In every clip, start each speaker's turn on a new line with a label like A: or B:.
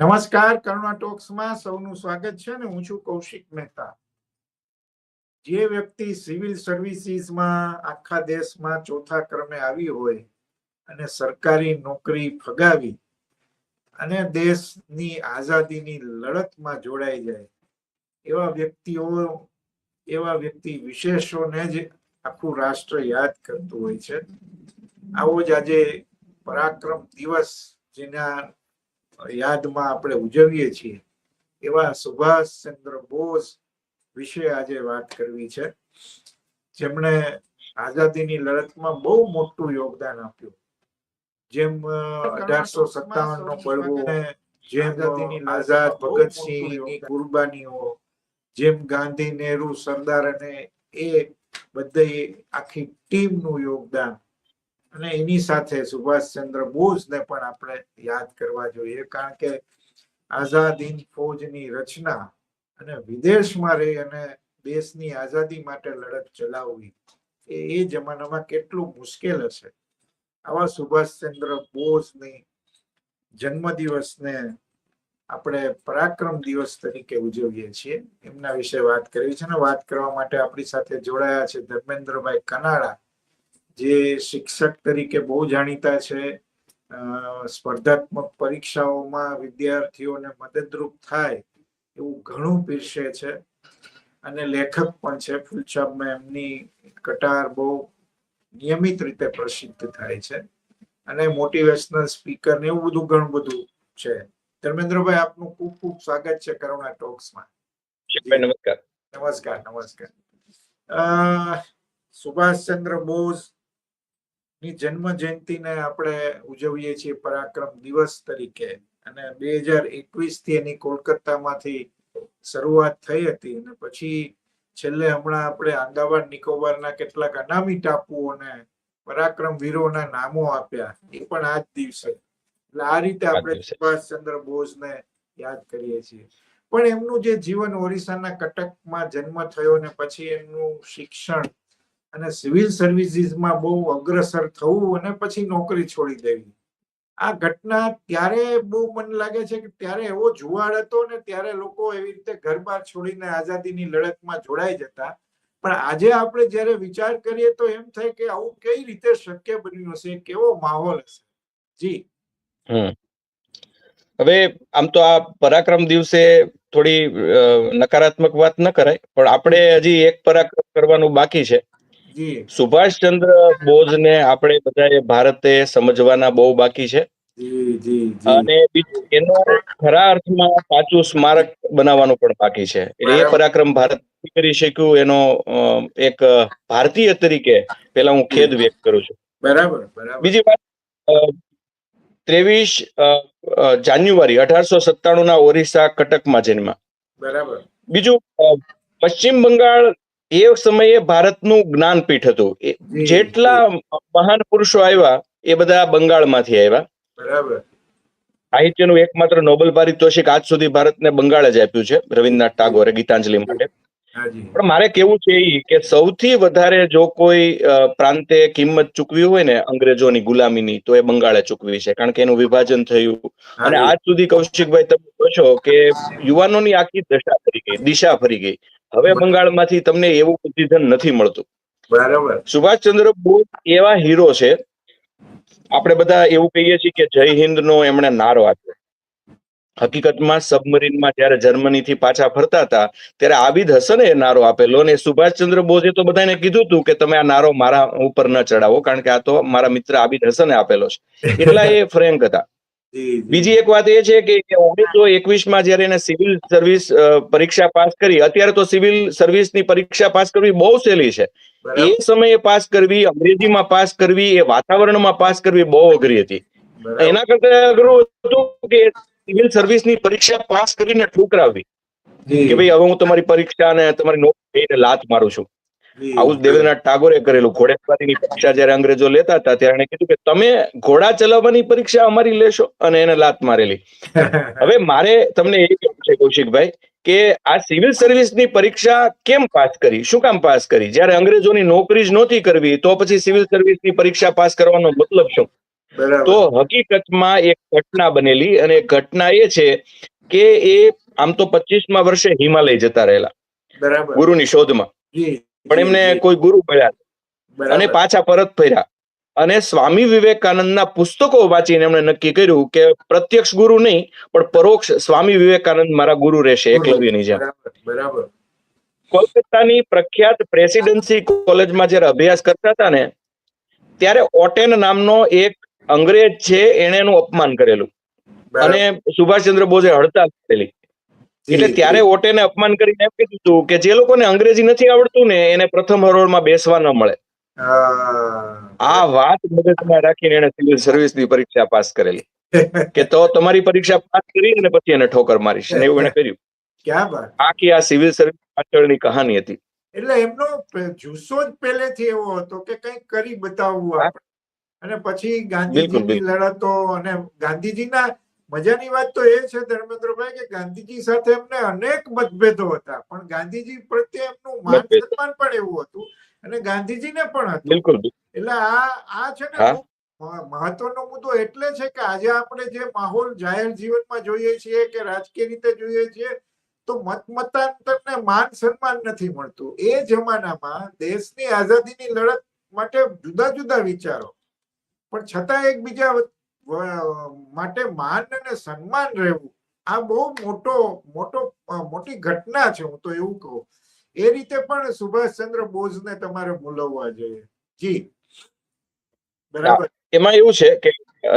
A: નમસ્કાર, કરુણા ટોક્સમાં સૌનું સ્વાગત છે અને હું છું કૌશિક મહેતા. જે વ્યક્તિ સિવિલ સર્વિસીસમાં આખા દેશમાં ચોથા ક્રમે આવી હોય અને સરકારી નોકરી ફગાવી અને દેશની આઝાદીની લડતમાં જોડાઈ જાય, એવા વ્યક્તિઓ, એવા વ્યક્તિ વિશેષોને જ આખું રાષ્ટ્ર યાદ કરતું હોય છે. આવો જ આજે પરાક્રમ દિવસ જેના યાદમાં આપણે ઉજવીએ છીએ. એવા સુભાષચંદ્ર બોઝ વિશે આજે વાત કરવી છે. જેમણે આઝાદીની લડતમાં બહુ મોટું યોગદાન આપ્યું. જેમ અઢારસો સત્તાવન નો બળવો જેમ આઝાદ ભગતસિંહની કુરબાનીઓ જેમ ગાંધી નેહરુ સરદાર અને એ બધે આખી ટીમનું યોગદાન અને એની સાથે સુભાષચંદ્ર બોઝને પણ આપણે યાદ કરવા જોઈએ, કારણ કે આઝાદ હિંદ ફૌજની રચના અને વિદેશમાં રહી અને દેશની આઝાદી માટે લડત ચલાવવી, એ એ જમાનામાં કેટલું મુશ્કેલ હશે. આવા સુભાષચંદ્ર બોઝની જન્મદિવસને આપણે પરાક્રમ દિવસ તરીકે ઉજવીએ છીએ. એમના વિશે વાત કરવી છે અને વાત કરવા માટે આપણી સાથે જોડાયા છે ધર્મેન્દ્રભાઈ કનાડા. જે શિક્ષક તરીકે બહુ જાણીતા છે સ્પર્ધાત્મક પરીક્ષાઓમાં વિદ્યાર્થીઓને મદદરૂપ થાય એવું ઘણું પીરસે છે. અને લેખક પણ છે. ફૂલછાપમાં એમની કટાર બહુ નિયમિત રીતે પ્રસિદ્ધ થાય છે. અને મોટિવેશનલ સ્પીકર ને એવું બધું ઘણું બધું છે. ધર્મેન્દ્રભાઈ આપનું ખૂબ ખૂબ સ્વાગત છે કરુણા ટોક્સમાં.
B: નમસ્કાર.
A: નમસ્કાર નમસ્કાર. સુભાષચંદ્ર બોઝ ની જન્મ જયંતિને આપણે ઉજવીએ છીએ પરાક્રમ દિવસ તરીકે. અને બે હજાર એકવીસથી એની કોલકાતામાંથી શરૂઆત થઈ હતી અને પછી છેલ્લે હમણાં આપણે આંદામાન નિકોબારના કેટલાક અનામી ટાપુઓને પરાક્રમ વીરોના નામો આપ્યા. એ પણ આ જ દિવસે. એટલે આ રીતે આપણે સુભાષચંદ્ર બોઝને યાદ કરીએ છીએ. પણ એમનું જે જીવન ઓરિસ્સાના કટકમાં જન્મ થયો ને પછી એમનું શિક્ષણ અને સિવિલ સર્વિસીસમાં બહુ અગ્રસર થવું અને પછી નોકરી છોડી દેવી. આ ઘટના ત્યારે બહુ મને લાગે છે કે ત્યારે એવો જુવાળ હતો ને ત્યારે લોકો એવી રીતે ઘર બહાર છોડીને આઝાદીની લડતમાં જોડાઈ જતા. પણ આજે આપણે જ્યારે વિચાર કરીએ તો એમ થાય કે આવું કઈ રીતે શક્ય બન્યું હશે? કેવો માહોલ હશે? જી.
B: હવે આમ તો આ પરાક્રમ દિવસે થોડી નકારાત્મક વાત ન કરાય, પણ આપણે હજી એક પરાક્રમ કરવાનું બાકી છે. સુભાષચંદ્ર બોઝને આપણે બધાએ ભારતે સમજવાના બહુ બાકી છે. અને એનો ખરા અર્થમાં સાચું સ્મારક બનાવવાનું પણ બાકી છે. એટલે એ પરાક્રમ ભારત કરી શક્યું એનો એક ભારતીય તરીકે પેલા હું ખેદ વ્યક્ત કરું છું.
A: બરાબર
B: બીજી વાત ત્રેવીસ જાન્યુઆરી અઢારસો સત્તાણું ના ઓરિસ્સા કટકમાં જન્મ
A: બરાબર.
B: બીજું પશ્ચિમ બંગાળ એ સમયે ભારતનું જ્ઞાનપીઠ હતું. જેટલા મહાન પુરુષો આવ્યા એ બધા બંગાળમાંથી આવ્યા.
A: બરાબર.
B: સાહિત્યનું એકમાત્ર નોબેલ પારિતોષિક આજ સુધી ભારતને બંગાળ જ આપ્યું છે રવિન્દ્રનાથ ટાગોરે ગીતાંજલિ માટે. પણ મારે કેવું છે એ કે સૌથી વધારે જો કોઈ પ્રાંતે કિંમત ચૂકવી હોય ને અંગ્રેજોની ગુલામીની તો એ બંગાળે ચૂકવી છે કારણ કે એનું વિભાજન થયું. અને આજ સુધી કૌશિકભાઈ તમે કહો છો કે યુવાનોની આખી દશા ફરી ગઈ દિશા ફરી ગઈ. હવે બંગાળમાંથી તમને એવું પોઝિશન નથી મળતું.
A: બરાબર.
B: સુભાષચંદ્ર બોઝ એવા હીરો છે. આપણે બધા એવું કહીએ છીએ કે જય હિન્દ નો એમણે નારો આપ્યો. હકીકતમાં સબમરીનમાં જયારે જર્મનીથી પાછા ફરતા હતા ત્યારે આબિદ હસને એ નારો આપેલો અને સુભાષચંદ્ર બોઝે તો બધાને કીધું હતું કે તમે આ નારો મારા ઉપર ન ચડાવો કારણ કે આ તો મારા મિત્ર આબિદ હસને આપેલો છે. એટલા એ ફ્રેન્ક હતા. બીજી એક વાત એ છે કે ઓગણીસો એકવીસમાં જયારે એને સિવિલ સર્વિસ પરીક્ષા પાસ કરી અત્યારે તો સિવિલ સર્વિસની પરીક્ષા પાસ કરવી બહુ સહેલી છે. એ સમયે પાસ કરવી અંગ્રેજીમાં પાસ કરવી એ વાતાવરણમાં પાસ કરવી બહુ અઘરી હતી. એના કરતા અઘરું હતું કે સિવિલ સર્વિસની પરીક્ષા પાસ કરીને ઠુકરાવી કે ભાઈ હવે હું તમારી પરીક્ષા અને તમારી નોકરી લાત મારું છું. આવું દેવેન્દ્રનાથ ટાગોરે કરેલું. ઘોડેસવારીની પરીક્ષા જયારે અંગ્રેજો લેતા હતા ત્યારે એને કીધું કે તમે ઘોડા ચલાવવાની પરીક્ષા અમારી લેશો અને એને લાત મારેલી. હવે મારે તમને એ કહેવું છે કૌશિકભાઈ કે આ સિવિલ સર્વિસની પરીક્ષા કેમ પાસ કરી? શું કામ પાસ કરી? જયારે અંગ્રેજોની નોકરી જ નહોતી કરવી તો પછી સિવિલ સર્વિસની પરીક્ષા પાસ કરવાનો મતલબ શું? તો હકીકતમાં એક ઘટના બનેલી અને ઘટના એ છે કે એ આમ તો પચીસમાં વર્ષે હિમાલય જતા રહેલા.
A: બરાબર.
B: ગુરુની શોધમાં. પણ એમને કોઈ ગુરુ મળ્યા અને પાછા પરત ફર્યા. અને સ્વામી વિવેકાનંદના પુસ્તકો વાંચીને એમણે નક્કી કર્યું કે પ્રત્યક્ષ ગુરુ નહીં પણ પરોક્ષ સ્વામી વિવેકાનંદ મારા ગુરુ રહેશે એકલવ્યની જેમ.
A: બરાબર
B: કોલકાતાની પ્રખ્યાત પ્રેસિડેન્સી કોલેજમાં જ્યારે અભ્યાસ કરતા હતા ને ત્યારે ઓટેન નામનો એક અંગ્રેજ છે એને એનું અપમાન કરેલું. અને સુભાષચંદ્ર બોઝે હડતાલ કરેલી. એટલે ત્યારે ઓટેને અપમાન કરીને એમ કીધું હતું કે જે લોકોને અંગ્રેજી નથી આવડતું ને એને પ્રથમ હરોળમાં બેસવા ન મળે. આ વાત મગજમાં રાખીને એને સિવિલ સર્વિસની પરીક્ષા પાસ કરેલી. કે તો તમારી પરીક્ષા પાસ કરી અને પછી એને ઠોકર મારીશ. ને એવું એને કર્યું. આખી આ સિવિલ સર્વિસ પાછળની કહાની હતી.
A: એટલે એમનો જુસ્સો જ પહેલેથી એવો હતો કે કંઈક કરી બતાવવું આપણે. અને પછી ગાંધીજીની લડતો અને ગાંધીજીના મજાની વાત તો એ છે ધર્મેન્દ્રભાઈ કે ગાંધીજી સાથે એમને અનેક મતભેદો હતા પણ ગાંધીજી પ્રત્યે એમનું માન સન્માન પણ એવું હતું અને ગાંધીજીને પણ હતું.
B: બિલકુલ
A: એટલે આ આ છે ને મહત્વનો મુદ્દો એટલે છે કે આજે આપણે જે માહોલ જાહેર જીવનમાં જોઈએ છીએ કે રાજકીય રીતે જોઈએ છીએ તો મત મતાંતરને માન સન્માન નથી મળતું. એ જમાનામાં દેશની આઝાદીની લડત માટે જુદા જુદા વિચારો. પણ છતાં એકબીજા માટે માન અને સન્માન રહેવું. આ બહુ મોટો મોટો મોટી ઘટના છે, હું તો એવું કહું. એ રીતે પણ સુભાષચંદ્ર બોઝને તમારે બોલવવા જોઈએ. જી. બરાબર?
B: એમાં એવું છે કે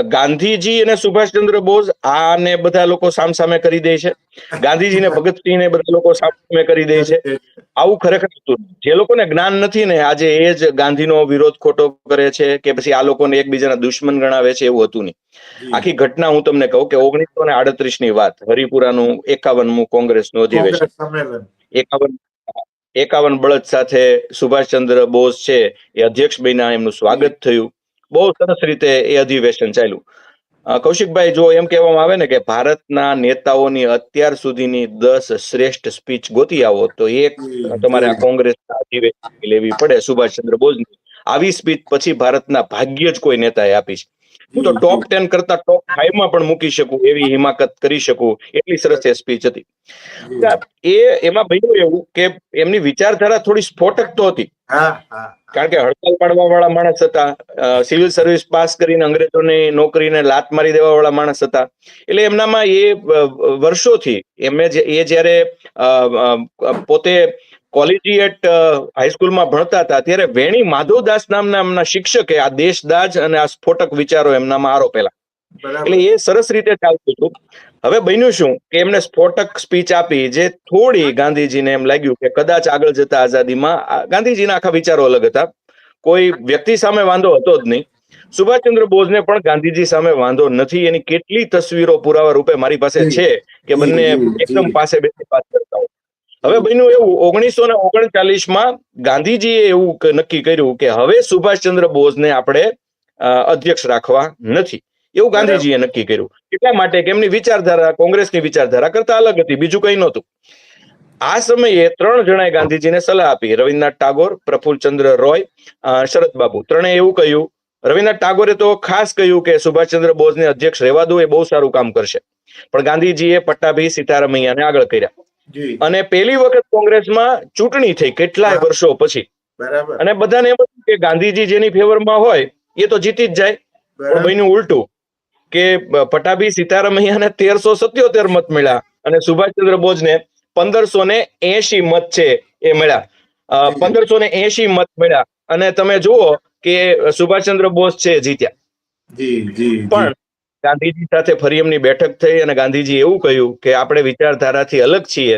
B: ગાંધીજી અને સુભાષચંદ્ર બોઝ આને બધા લોકો સામસામે કરી દે છે. ગાંધીજીને ભગતસિંહને બધા લોકો સામસામે કરી દે છે. આવું ખરેખર હતું. જે લોકોને જ્ઞાન નથી ને આજે એ જ ગાંધીનો વિરોધ ખોટો કરે છે કે પછી આ લોકોને એકબીજાના દુશ્મન ગણાવે છે એવું હતું નહીં. આખી ઘટના હું તમને કહું કે ઓગણીસો ને આડત્રીસની વાત હરિપુરાનું એકાવનમું કોંગ્રેસનું અધિવેશન. એકાવન એકાવન બળદ સાથે સુભાષચંદ્ર બોઝ છે એ અધ્યક્ષ બન્યા એમનું સ્વાગત થયું. બહુ સરસ રીતે એ અધિવેશન ચાલ્યું. કૌશિકભાઈ જો એમ કહેવામાં આવે ને કે ભારતના નેતાઓની અત્યાર સુધીની દસ શ્રેષ્ઠ સ્પીચ ગોતી આવો તો એક તમારે આ. કોંગ્રેસના અધિવેશન લેવી પડે સુભાષચંદ્ર બોઝની. આવી સ્પીચ પછી ભારતના ભાગ્ય જ કોઈ નેતાએ આપી છે. હું તો ટોપ ટેન કરતા ટોપ ફાઈવમાં પણ મૂકી શકું એવી હિમાકત કરી શકું એટલી સરસ એ સ્પીચ હતી. એ એમાં બન્યું એવું કે એમની વિચારધારા થોડી સ્ફોટક તો હતી. કારણ કે હડતાલ પાડવા વાળા માણસ હતા સિવિલ સર્વિસ પાસ કરીને અંગ્રેજોની નોકરીને લાત મારી દેવા વાળા માણસ હતા. એટલે એમનામાં એ વર્ષોથી એમને એ જ્યારે પોતે કોલેજિયેટ હાઈસ્કૂલમાં ભણતા હતા ત્યારે વેણી માધવદાસ નામના એમના શિક્ષકે આ દેશદાજ અને આ સ્ફોટક વિચારો એમનામાં આરોપેલા એટલે એ સરસ રીતે ચાલતું હતું. હવે બન્યું શું કે એમને સ્ફોટક સ્પીચ આપી જે થોડી ગાંધીજીને એમ લાગ્યું કે કદાચ આગળ જતા આઝાદીમાં ગાંધીજીના આખા વિચારો અલગ હતા. કોઈ વ્યક્તિ સામે વાંધો હતો જ નહીં. સુભાષચંદ્ર બોઝને પણ ગાંધીજી સામે વાંધો નથી. એની કેટલી તસવીરો પુરાવા રૂપે મારી પાસે છે કે બંને એકદમ પાસે બેસી વાત કરતા હોય. હવે બન્યું એવું ઓગણીસો ને ઓગણચાલીસમાં ગાંધીજીએ એવું નક્કી કર્યું કે હવે સુભાષચંદ્ર બોઝને આપણે અધ્યક્ષ રાખવા નથી. એવું ગાંધીજીએ નક્કી કર્યું. એટલા માટે કે એમની વિચારધારા કોંગ્રેસની વિચારધારા કરતા અલગ હતી બીજું કઈ નહોતું. આ સમયે ત્રણ જણાએ ગાંધીજીને સલાહ આપી રવિન્દ્રનાથ ટાગોર પ્રફુલ્લચંદ્ર રોય શરદ બાબુ. ત્રણે એવું કહ્યું. રવિન્દ્રનાથ ટાગોરે તો ખાસ કહ્યું કે સુભાષચંદ્ર બોઝને અધ્યક્ષ રહેવા દો એ બહુ સારું કામ કરશે. પણ ગાંધીજીએ પટ્ટાભી સીતારામૈયાને આગળ કર્યા. અને પહેલી વખત કોંગ્રેસમાં ચૂંટણી થઈ કેટલાય વર્ષો પછી. અને બધાને એમ કે ગાંધીજી જેની ફેવરમાં હોય એ તો જીતી જ જાય. પણ બન્યું ઉલટું કે પટાભી સીતારામ સીતારામૈયાને તેરસો સત્યોતેર મત મળ્યા અને સુભાષચંદ્ર બોઝને પંદરસો ને એસી મત છે એ મળ્યા. પંદરસો ને એસી મત મળ્યા. અને તમે જુઓ કે સુભાષચંદ્ર બોઝ છે જીત્યા. પણ ગાંધીજી સાથે ફરી એમની બેઠક થઈ અને ગાંધીજી એવું કહ્યું કે આપણે વિચારધારાથી અલગ છીએ.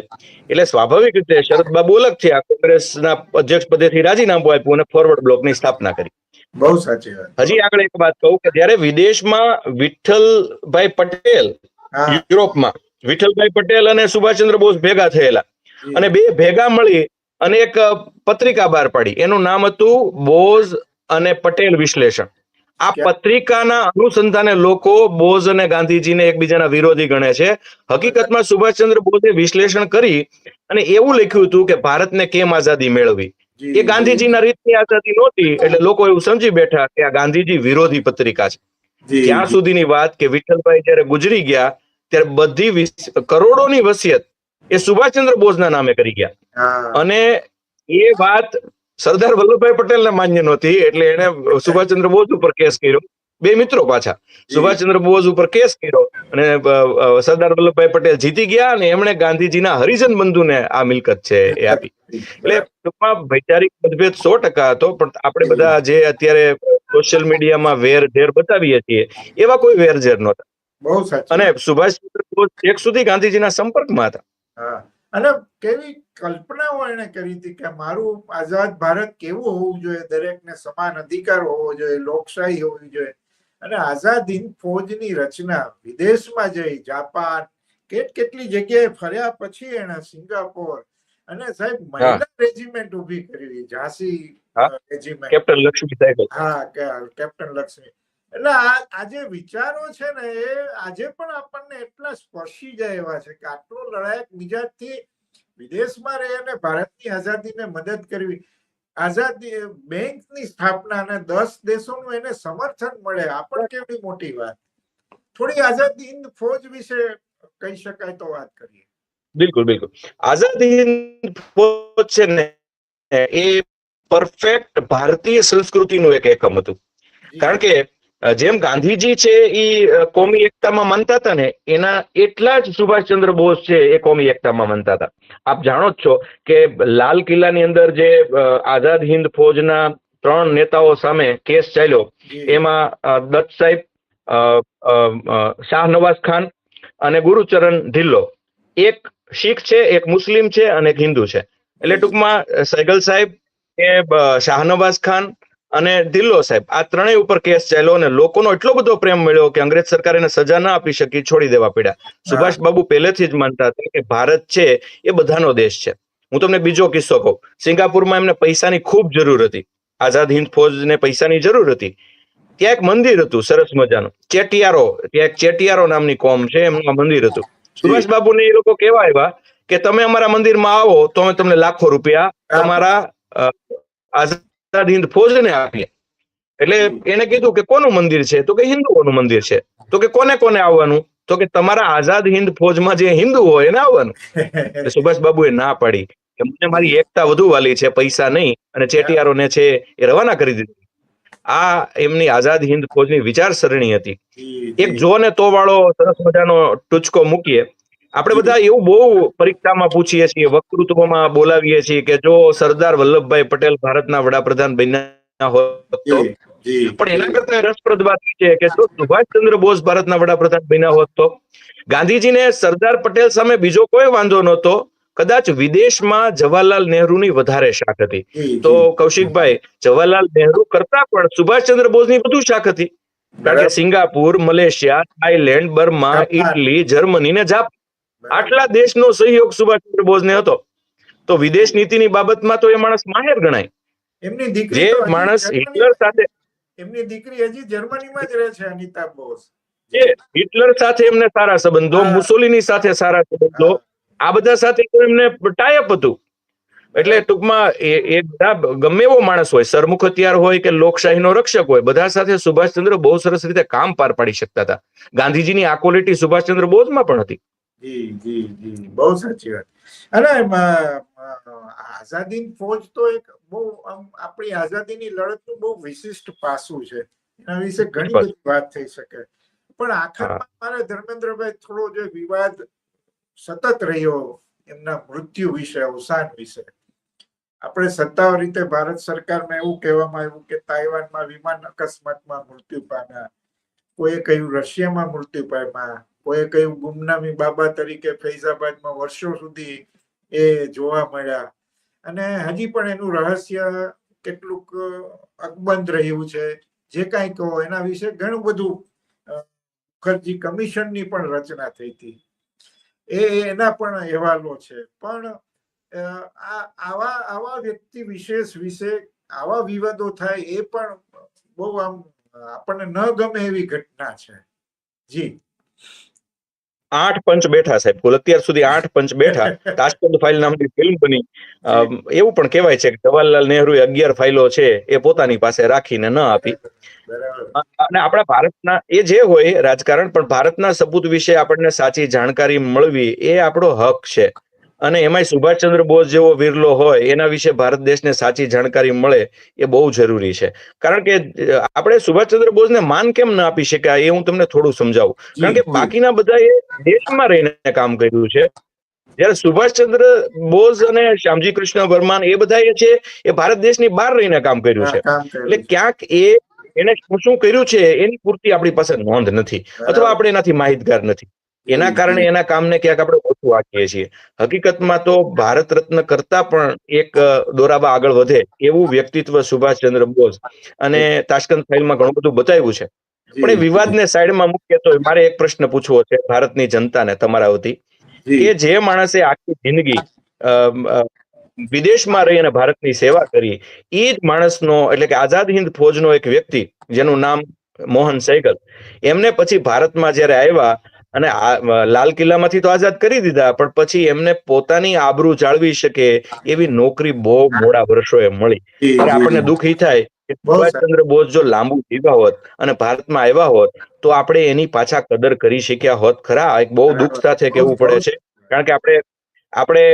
B: એટલે સ્વાભાવિક રીતે શરદબાબુ અલગ થયા. કોંગ્રેસના અધ્યક્ષ પદેથી રાજીનામું આપ્યું અને ફોરવર્ડ બ્લોકની સ્થાપના કરી.
A: બહુ સાચી વાત.
B: હજી આગળ એક વાત કહું કે જ્યારે વિદેશમાં વિઠ્ઠલભાઈ પટેલ યુરોપમાં વિઠ્ઠલભાઈ પટેલ અને સુભાષચંદ્ર બોઝ ભેગા થયેલા અને બે ભેગા મળી અને એક પત્રિકા બહાર પાડી. એનું નામ હતું બોઝ અને પટેલ વિશ્લેષણ. આ પત્રિકાના અનુસંધાને લોકો બોઝ અને ગાંધીજીને એકબીજાના વિરોધી ગણે છે. હકીકતમાં સુભાષચંદ્ર બોઝે વિશ્લેષણ કરી અને એવું લખ્યું હતું કે ભારતને કેમ આઝાદી મેળવી? એ ગાંધીજીના રીતની આઝાદી નહોતી એટલે લોકો એવું સમજી બેઠા કે આ ગાંધીજી વિરોધી પત્રિકા છે. ત્યાં. સુધીની વાત કે વિઠ્ઠલભાઈ જયારે ગુજરી ગયા ત્યારે બધી કરોડોની વસિયત એ સુભાષચંદ્ર બોઝના નામે કરી ગયા. અને એ વાત સરદાર વલ્લભભાઈ પટેલને માન્ય નહોતી એટલે એને સુભાષચંદ્ર બોઝ ઉપર કેસ કર્યો. બે મિત્રો પાછા. સુભાષચંદ્ર બોઝ ઉપર કેસ કર્યો અને સરદાર વલ્લભભાઈ પટેલ જીતી ગયા અને એમણે ગાંધીજીના હરિજન બંધુને આ મિલકત છે એ આપી. એટલે ટૂંકમાં વૈચારિક મતભેદ સો ટકા હતો પણ આપણે બધા જે અત્યારે સોશિયલ મીડિયામાં વેર ઝેર બતાવીએ છીએ એવા કોઈ વેર ઝેર નહોતા. અને સુભાષચંદ્ર બોઝ એક સુધી ગાંધીજીના સંપર્કમાં હતા.
A: હા. અને કેવી કલ્પનાઓ એને કરી હતી કે મારું આઝાદ ભારત કેવું હોવું જોઈએ? દરેકને સમાન અધિકાર હોવો જોઈએ લોકશાહી હોવી જોઈએ. અને આઝાદ હિંદ ફોજની રચના વિદેશમાં જઈ જાપાન કેટ કેટલી જગ્યાએ ફર્યા પછી એને સિંગાપોર. અને સાહેબ મહિલા રેજિમેન્ટ ઊભી કરી. ઝાંસી. રેજિમેન્ટ.
B: કેપ્ટન લક્ષ્મી સાહેબ.
A: હા કેપ્ટન લક્ષ્મી. એટલે આ જે વિચારો છે ને એ આજે પણ આપણને એટલા સ્પર્શી જાય એવા છે કે આટલો લડાયક મિજાજથી વિદેશમાં રહી અને ભારતની આઝાદીને મદદ કરવી. આઝાદી બેંકની સ્થાપના અને દસ દેશોનું એને સમર્થન મળે. આ પણ કેવડી મોટી વાત. થોડી આઝાદ હિંદ ફૌજ વિશે કહી શકાય તો વાત કરીએ.
B: બિલકુલ બિલકુલ. આઝાદ હિંદ ફોજ છે ને એ પરફેક્ટ ભારતીય સંસ્કૃતિનું એક એકમ હતું. કારણ કે જેમ ગાંધીજી છે એ કોમી એકતામાં માનતા હતા ને એના એટલા જ સુભાષચંદ્ર બોઝ છે એ કોમી એકતામાં માનતા હતા. આપ જાણો જ છો કે લાલ કિલ્લાની અંદર જે આઝાદ હિન્દ ફૌજના ત્રણ નેતાઓ સામે કેસ ચાલ્યો એમાં દત્ત સાહેબ અ, અ, અ, શાહ નવાઝ ખાન અને ગુરુચરણ ઢિલ્લો. એક શીખ છે એક મુસ્લિમ છે અને એક હિન્દુ છે. એટલે ટૂંકમાં સૈગલ સાહેબ કે શાહનવાઝ ખાન અને ઢિલ્લો સાહેબ આ ત્રણેય ઉપર કેસ ચાલ્યો અને લોકોનો એટલો બધો પ્રેમ મળ્યો કે અંગ્રેજ સરકાર એને સજા ના આપી શકી છોડી દેવા પડ્યા. સુભાષ બાબુ પહેલેથી જ માનતા હતા કે ભારત છે એ બધાનો દેશ છે. હું તમને બીજો કિસ્સો કહું. સિંગાપુરમાં એમને પૈસાની ખૂબ જરૂર હતી. આઝાદ હિંદ ફોજને પૈસાની જરૂર હતી. ત્યાં એક મંદિર હતું સરસ મજાનું. ચેટિયારો ત્યાં એક ચેટિયારો નામની કોમ છે એમનું મંદિર હતું. સુભાષ બાબુને એ લોકો કેવા આવ્યા કે તમે અમારા મંદિરમાં આવો તો અમે તમને લાખો રૂપિયા તમારા આઝાદ હિંદ ફૌજને આપીએ. એટલે એને કીધું કે કોનું મંદિર છે? તો કે હિન્દુઓનું મંદિર છે. તો કે કોને કોને આવવાનું? તો કે તમારા આઝાદ હિન્દ ફોજમાં જે હિન્દુ હોય એને આવવાનું. સુભાષ બાબુએ ના પાડી કે મને મારી એકતા વધુ વાલી છે પૈસા નહીં અને ચેટિયારોને છે એ રવાના કરી દીધી. આ એમની આઝાદ હિન્દ ફોજની વિચારસરણી હતી. એક
A: જો.
B: ને તો વાળો સરસ મજાનો ટૂચકો મૂકીએ. આપણે બધા એવું બહુ પરીક્ષામાં પૂછીએ છીએ વક્તૃત્વમાં બોલાવીએ છીએ કે જો સરદાર વલ્લભભાઈ પટેલ ભારતના વડાપ્રધાન બન્યા હોત. પણ એના કરતા રસપ્રદ વાત છે કે જો સુભાષચંદ્ર બોઝ ભારતના વડાપ્રધાન બન્યા હોત તો? ગાંધીજીને સરદાર પટેલ સામે બીજો કોઈ વાંધો નહોતો. કદાચ વિદેશમાં જવાહરલાલ નહેરુની વધારે શાખ હતી. તો કૌશિકભાઈ જવાહરલાલ નહેરુ કરતા પણ સુભાષચંદ્ર બોઝની વધુ શાખ હતી. કારણ કે Singapore Malaysia Thailand Burma Italy Germany ને જાપાન આટલા દેશનો સહયોગ સુભાષચંદ્ર બોઝને હતો. તો વિદેશ નીતિની બાબતમાં તો એ માણસ માહેર ગણાય.
A: એમની દીકરી
B: જે માણસ હિટલર સાથે
A: એમની દીકરી હજી જર્મનીમાં જ રહે છે અનિતા બોઝ.
B: જે હિટલર સાથે એમને સારા સંબંધો. મુસોલિની સાથે સારા સંબંધો આ બધા સાથે તો એમને ટાઈઅપ હતું. એટલે ટૂંકમાં એ એ બધા ગમે એવો માણસ હોય સરમુખ હથિયાર હોય કે લોકશાહીનો રક્ષક હોય બધા સાથે સુભાષચંદ્ર બહુ સરસ રીતે કામ પાર પાડી શકતા હતા. ગાંધીજીની આ ક્વોલિટી સુભાષચંદ્ર બોઝમાં પણ હતી.
A: જી જી જી. બહુ સાચી વાત. અને આઝાદી ફૌજ તો એક બહુ આમ આપણી આઝાદીની લડતનું બહુ વિશિષ્ટ પાસું છે. એના વિશે ઘણી બધી વાત થઈ શકે. પણ આખરમાં મારે ધર્મેન્દ્રભાઈ થોડો જે વિવાદ સતત રહ્યો એમના મૃત્યુ વિશે અવસાન વિશે. આપણે સત્તાવાર રીતે ભારત સરકારમાં એવું કહેવામાં આવ્યું કે તાઇવાનમાં વિમાન અકસ્માતમાં મૃત્યુ પામ્યા. કોઈએ કહ્યું રશિયામાં મૃત્યુ પામ્યા. કોઈએ કહ્યું ગુમનામી બાબા તરીકે ફૈઝાબાદમાં વર્ષો સુધી એ જોવા મળ્યા. અને હજી પણ એનું રહસ્ય કેટલુંક અકબંધ રહ્યું છે. જે કાંઈ કહો, એના વિશે ઘણું બધું મુખર્જી કમિશનની પણ રચના થઈ હતી. એ એના પણ અહેવાલો છે. પણ આવા આવા વ્યક્તિ વિશેષ વિશે આવા વિવાદો થાય એ પણ બહુ આમ આપણને ન ગમે એવી ઘટના છે. જી.
B: આઠ પંચ બેઠા સાહેબ. કુલ અત્યાર સુધી આઠ પંચ બેઠા. તાશ્કંદ ફાઇલ નામની ફિલ્મ બની. એવું પણ કહેવાય છે કે જવાહરલાલ નહેરુએ અગિયાર ફાઇલો છે એ પોતાની પાસે રાખીને ન આપી. અને આપણા ભારતના એ જે હોય રાજકારણ પણ ભારતના સપૂત વિશે આપણને સાચી જાણકારી મળવી એ આપણો હક છે. અને એમાંય સુભાષચંદ્ર બોઝ જેવો વિરલો હોય એના વિશે ભારત દેશને સાચી જાણકારી મળે એ બહુ જરૂરી છે. કારણ કે આપણે સુભાષચંદ્ર બોઝને માન કેમ ન આપી શક્યા એ હું તમને થોડું સમજાવું. કારણ કે બાકીના બધા એ દેશમાં રહીને કામ કર્યું છે. જયારે સુભાષચંદ્ર બોઝ અને શ્યામજી કૃષ્ણ વર્માન એ બધા એ છે એ ભારત દેશની બહાર રહીને કામ કર્યું છે. એટલે ક્યાંક એ એને શું શું કર્યું છે એની પૂરતી આપણી પાસે નોંધ નથી. અથવા આપણે એનાથી માહિતગાર નથી. એના કારણે. એના કામને ક્યાંક આપણે ઓછું વાંચીએ છીએ. હકીકતમાં તો ભારત રત્ન કરતા પણ એક દોરાબા આગળ વધે એવું વ્યક્તિત્વ સુભાષચંદ્ર બોઝ અને તાશ્કંદ ફાઇલમાં ઘણું બધું બતાવ્યું છે. પણ એ વિવાદને સાઈડમાં મૂકીએ તો મારે એક પ્રશ્ન પૂછવો છે ભારતની જનતાને તમારા વતી. કે જે માણસે આખી જિંદગી વિદેશમાં રહી અને ભારતની સેવા કરી એ જ માણસનો એટલે કે આઝાદ હિન્દ ફોજનો એક વ્યક્તિ જેનું નામ મોહન સૈગલ એમને પછી ભારતમાં જ્યારે આવ્યા અને આ- લાલ કિલ્લામાંથી તો આઝાદ કરી દીધા પણ પછી એમને પોતાની આબરૂ જાળવી શકે એવી નોકરી બહુ મોડા વર્ષોએ મળી. આપણને દુઃખ ઈ થાય કે સુભાષચંદ્ર બોઝ જો લાંબુ જીવ્યા હોત અને ભારતમાં આવ્યા હોત તો આપણે એની પાછા કદર કરી શક્યા હોત. ખરા એક બહુ દુઃખ સાથે કહેવું પડે છે. કારણ કે આપણે આપણે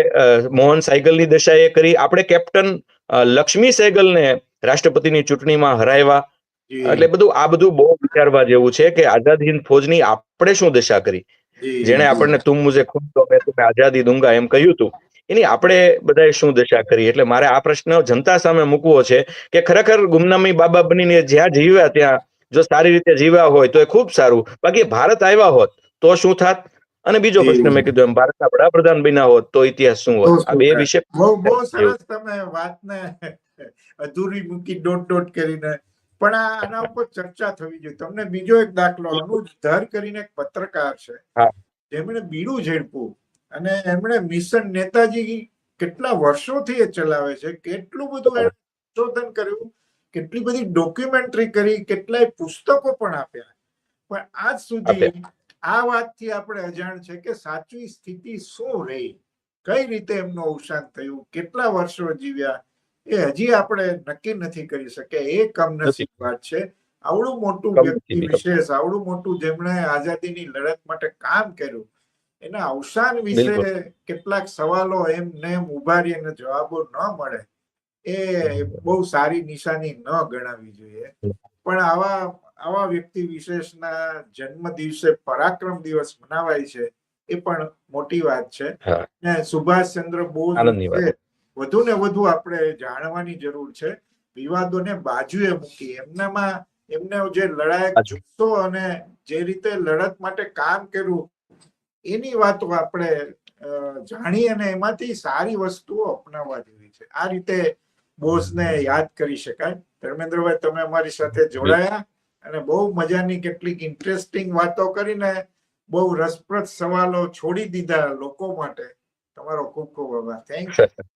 B: મોહન સાયકલની દશાએ કરી આપણે કેપ્ટન લક્ષ્મી સહેગલને રાષ્ટ્રપતિની ચૂંટણીમાં હરાવ્યા એટલે બધું આ બધું બહુ વિચારવા જેવું છે કે આઝાદ હિંદ ફોજની આપણે શું દશા કરી? જેણે આપણને તુમ મુજે ખુદ તો મેં તમે આઝાદી દુંગા એમ કહ્યું હતું એની આપણે બધાએ શું દશા કરી? એટલે મારે આ પ્રશ્ન જનતા સામે મૂકવો છે કે ખરેખર ગુમનામી બાબા બનીને જ્યાં જીવ્યા ત્યાં જો સારી રીતે જીવ્યા હોય તો એ ખૂબ સારું. બાકી ભારત આવ્યા હોત તો શું થાત? અને બીજો પ્રશ્ન મેં કીધું એમ ભારતના વડાપ્રધાન બન્યા હોત તો ઇતિહાસ શું હોત? આ બે વિશે
A: બહુ સરસ તમે વાતને અધૂરી મૂકી ડોટ ડોટ કરીને પણ આ આના ઉપર ચર્ચા થવી જોઈએ. તમને બીજો એક દાખલો અનુજ ધર કરીને એક પત્રકાર છે. જેમણે બીડું ઝડપું અને એમણે મિશન નેતાજી કેટલા વર્ષોથી એ ચલાવે છે કેટલું બધું એણે સંશોધન કર્યું કેટલી બધી ડોક્યુમેન્ટરી કરી કેટલાય પુસ્તકો પણ આપ્યા. પણ આજ સુધી આ વાતથી આપણે અજાણ છે કે સાચી સ્થિતિ શું રહી? કઈ રીતે એમનું અવસાન થયું? કેટલા વર્ષો જીવ્યા? એ હજી આપણે નક્કી નથી કરી શક્યા એ કમનસીબ વાત છે. આવડું મોટું વ્યક્તિ વિશેષ આવડું મોટું જેમણે આઝાદીની લડત માટે કામ કર્યું એના અવસાન વિશે કેટલાક સવાલો એમ ને એમ ઊભા રહી અને જવાબો ન મળે એ બહુ સારી નિશાની ન ગણાવી જોઈએ. પણ આવા આવા વ્યક્તિ વિશેષના જન્મ દિવસે પરાક્રમ દિવસ મનાવાય છે એ પણ મોટી વાત છે. ને સુભાષચંદ્ર બોઝ વધુ ને વધુ આપણે જાણવાની જરૂર છે. વિવાદોને બાજુએ મૂકી એમનામાં એમને જે લડાયક. જુસ્સો અને જે રીતે લડત માટે કામ કર્યું એની વાતો આપણે જાણી અને એમાંથી સારી વસ્તુઓ અપનાવવા જેવી છે. આ રીતે બોઝને યાદ કરી શકાય. ધર્મેન્દ્રભાઈ તમે અમારી સાથે જોડાયા અને બહુ મજાની કેટલીક ઇન્ટરેસ્ટિંગ વાતો કરીને બહુ રસપ્રદ સવાલો છોડી દીધા લોકો માટે. તમારો ખૂબ ખૂબ આભાર. થેન્ક